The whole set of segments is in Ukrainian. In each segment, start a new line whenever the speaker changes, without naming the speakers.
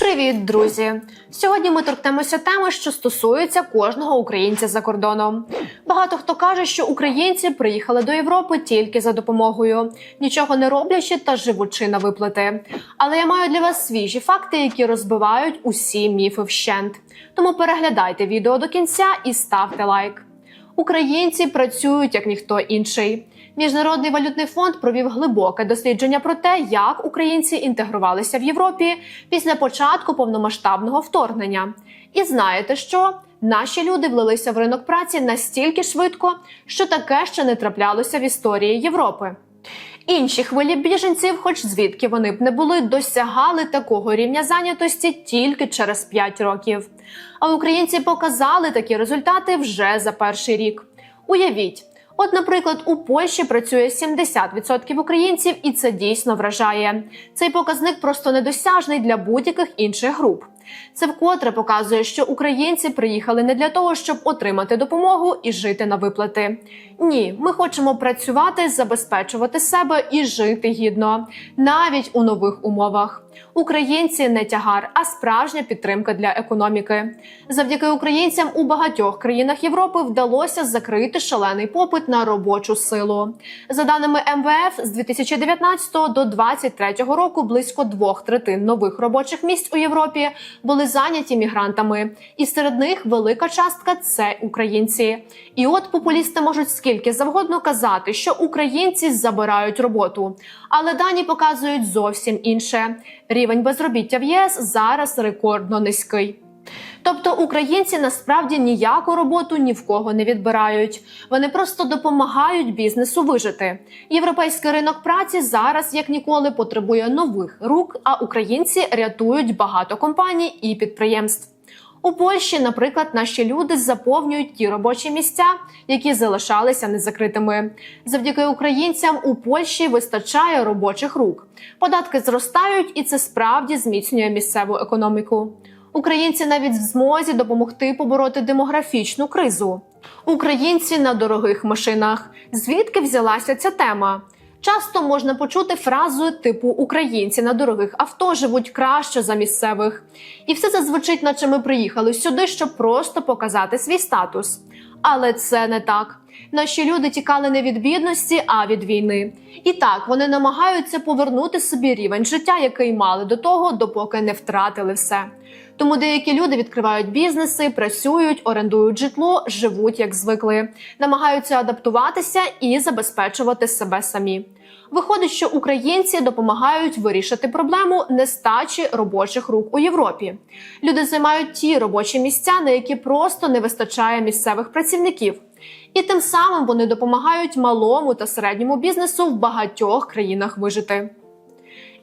Привіт, друзі! Сьогодні ми торкнемося теми, що стосуються кожного українця за кордоном. Багато хто каже, що українці приїхали до Європи тільки за допомогою, нічого не роблячи та живучи на виплати. Але я маю для вас свіжі факти, які розбивають усі міфи вщент. Тому переглядайте відео до кінця і ставте лайк. Українці працюють як ніхто інший. Міжнародний валютний фонд провів глибоке дослідження про те, як українці інтегрувалися в Європі після початку повномасштабного вторгнення. І знаєте що? Наші люди влилися в ринок праці настільки швидко, що таке ще не траплялося в історії Європи. Інші хвилі біженців, хоч звідки вони б не були, досягали такого рівня зайнятості тільки через 5 років. А українці показали такі результати вже за перший рік. Уявіть, от, наприклад, у Польщі працює 70% українців, і це дійсно вражає. Цей показник просто недосяжний для будь-яких інших груп. Це вкотре показує, що українці приїхали не для того, щоб отримати допомогу і жити на виплати. Ні, ми хочемо працювати, забезпечувати себе і жити гідно, навіть у нових умовах. Українці не тягар, а справжня підтримка для економіки. Завдяки українцям у багатьох країнах Європи вдалося закрити шалений попит на робочу силу. За даними МВФ, з 2019 до 2023 року близько двох третин нових робочих місць у Європі були зайняті мігрантами, і серед них велика частка це українці. І от популісти можуть скільки завгодно казати, що українці забирають роботу, але дані показують зовсім інше. Рівень безробіття в ЄС зараз рекордно низький. Тобто українці насправді ніяку роботу ні в кого не відбирають. Вони просто допомагають бізнесу вижити. Європейський ринок праці зараз як ніколи потребує нових рук, а українці рятують багато компаній і підприємств. У Польщі, наприклад, наші люди заповнюють ті робочі місця, які залишалися незакритими. Завдяки українцям у Польщі вистачає робочих рук. Податки зростають, і це справді зміцнює місцеву економіку. Українці навіть в змозі допомогти побороти демографічну кризу. Українці на дорогих машинах. Звідки взялася ця тема? Часто можна почути фразу типу Українці на дорогих авто живуть краще за місцевих. І все це звучить, наче ми приїхали сюди, щоб просто показати свій статус. Але це не так. Наші люди тікали не від бідності, а від війни. І так вони намагаються повернути собі рівень життя, який мали до того, допоки не втратили все. Тому деякі люди відкривають бізнеси, працюють, орендують житло, живуть як звикли, намагаються адаптуватися і забезпечувати себе самі. Виходить, що українці допомагають вирішити проблему нестачі робочих рук у Європі. Люди займають ті робочі місця, на які просто не вистачає місцевих працівників. І тим самим вони допомагають малому та середньому бізнесу в багатьох країнах вижити.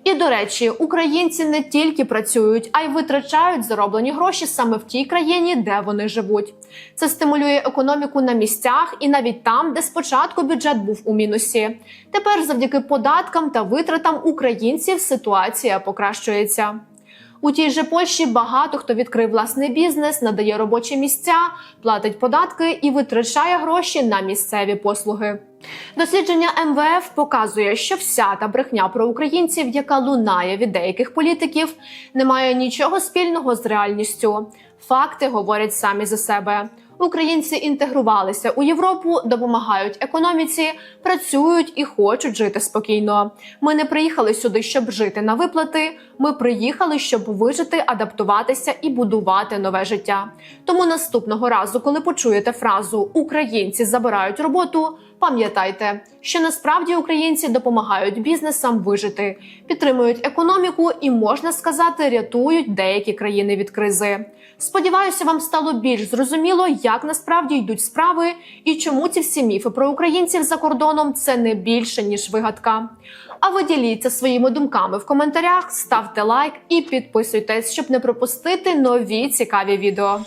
І до речі, українці не тільки працюють, а й витрачають зароблені гроші саме в тій країні, де вони живуть. Це стимулює економіку на місцях і навіть там, де спочатку бюджет був у мінусі. Тепер, завдяки податкам та витратам українців, ситуація покращується. У тій же Польщі багато хто відкрив власний бізнес, надає робочі місця, платить податки і витрачає гроші на місцеві послуги. Дослідження МВФ показує, що вся та брехня про українців, яка лунає від деяких політиків, не має нічого спільного з реальністю. Факти говорять самі за себе. Українці інтегрувалися у Європу, допомагають економіці, працюють і хочуть жити спокійно. Ми не приїхали сюди, щоб жити на виплати. Ми приїхали, щоб вижити, адаптуватися і будувати нове життя. Тому наступного разу, коли почуєте фразу Українці забирають роботу, пам'ятайте, що насправді українці допомагають бізнесам вижити, підтримують економіку і можна сказати, рятують деякі країни від кризи. Сподіваюся, вам стало більш зрозуміло, як насправді йдуть справи і чому ці всі міфи про українців за кордоном це не більше ніж вигадка. А ви діліться своїми думками в коментарях, ставте лайк і підписуйтесь, щоб не пропустити нові цікаві відео.